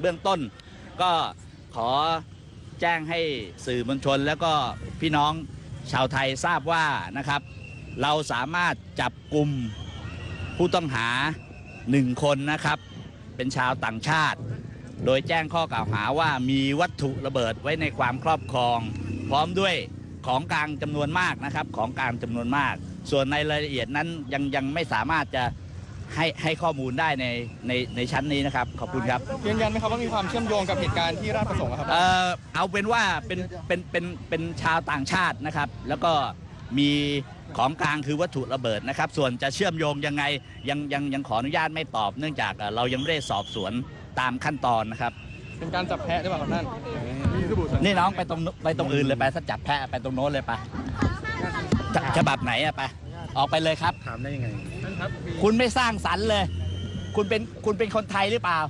เบื้องต้น ก็ขอแจ้งให้สื่อมวลชน แล้วก็พี่น้องชาวไทยทราบว่านะครับ เราสามารถจับกลุ่มผู้ต้องหาหนึ่งคนนะครับ เป็นชาวต่างชาติ โดยแจ้งข้อกล่าวหาว่ามีวัตถุระเบิดไว้ในความครอบครอง พร้อมด้วยของกลางจำนวนมากนะครับ ของกลางจำนวนมาก ส่วนในรายละเอียดนั้นยังยังไม่สามารถจะ ให้ให้ข้อมูลได้ในในในชั้นนี้นะครับ ขอบคุณครับยืนยันไหมครับว่ามีความเชื่อมโยงกับเหตุการณ์ที่ราชประสงค์อะครับเอ่อเอาเป็นว่าเป็นเป็นเป็นเป็นชาวต่างชาตินะครับ แล้วก็มีของกลางคือวัตถุระเบิดนะครับ ส่วนจะเชื่อมโยงยังไงยังยังยังขออนุญาตไม่ตอบ เนื่องจากเอ่อเรายังไม่ได้สอบสวนตามขั้นตอนนะครับ เป็นการจับแพะหรือเปล่าครับท่านนี่น้องไปตรงไปตรงอื่นเลยไปถ้าจับแพะไปตรงโน้นเลยไปฉฉบับไหนอะไป ออกไปเลยครับ ถามได้ยังไงท่านครับคุณไม่สร้างสรรค์เลย คุณเป็นคุณเป็นคนไทยหรือเปล่า